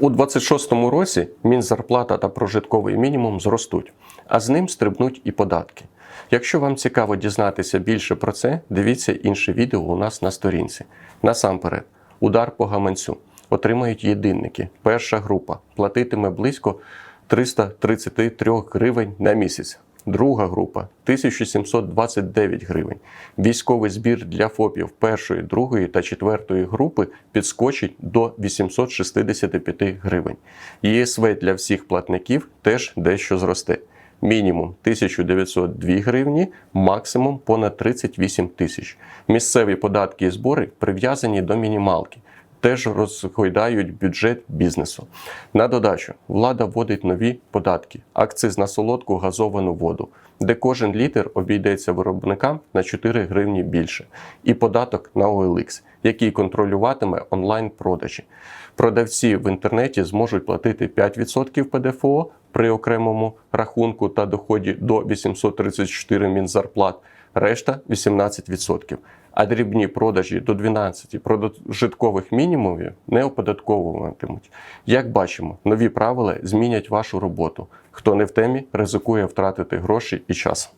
У 26-му році мінзарплата та прожитковий мінімум зростуть, а з ним стрибнуть і податки. Якщо вам цікаво дізнатися більше про це, дивіться інше відео у нас на сторінці. Насамперед, удар по гаманцю. Отримають єдинники. Перша група платитиме близько 333 гривень на місяць. Друга група 1729 гривень. Військовий збір для ФОПів першої, другої та четвертої групи підскочить до 865 гривень. ЄСВ для всіх платників теж дещо зросте. Мінімум 1902 гривні, максимум понад 38 тисяч. Місцеві податки і збори прив'язані до мінімалки теж розгойдають бюджет бізнесу. На додачу, влада вводить нові податки: акциз на солодку газовану воду, де кожен літр обійдеться виробникам на 4 гривні більше, і податок на OLX, який контролюватиме онлайн-продажі. Продавці в інтернеті зможуть платити 5% ПДФО при окремому рахунку та доході до 834 мінзарплат, решта 18%. А дрібні продажі до 12 прожиткових мінімумів не оподатковуватимуть. Як бачимо, нові правила змінять вашу роботу. Хто не в темі, ризикує втратити гроші і час.